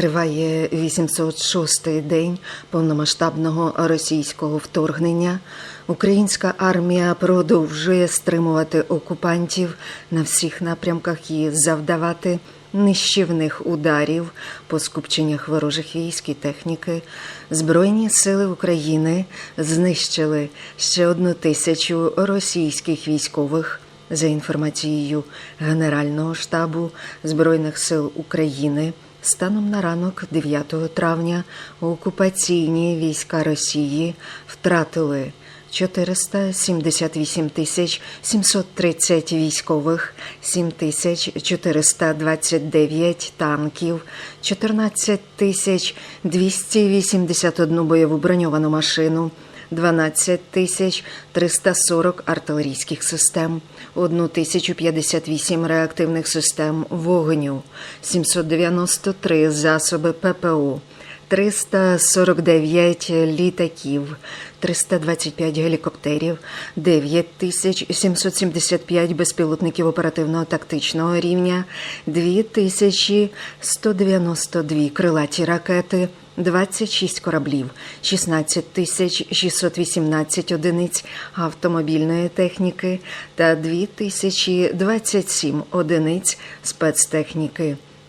Триває 806-й день повномасштабного російського вторгнення. Українська армія продовжує стримувати окупантів на всіх напрямках і завдавати нищівних ударів по скупченнях ворожих військ і техніки. Збройні сили України знищили ще одну тисячу російських військових. За інформацією Генерального штабу Збройних сил України, станом на ранок 9 травня окупаційні війська Росії втратили 478 тисяч 730 військових, 7 тисяч 429 танків, 14 тисяч 281 бойову броньовану машину, 12 тисяч 340 артилерійських систем, 1058 реактивних систем вогню, 793 засоби ППО, 349 літаків, 325 гелікоптерів, 9775 безпілотників оперативного тактичного рівня, 2192 крилаті ракети, 26 кораблів, 16 тисяч 618 одиниць автомобільної техніки та 2027 одиниць спецтехніки.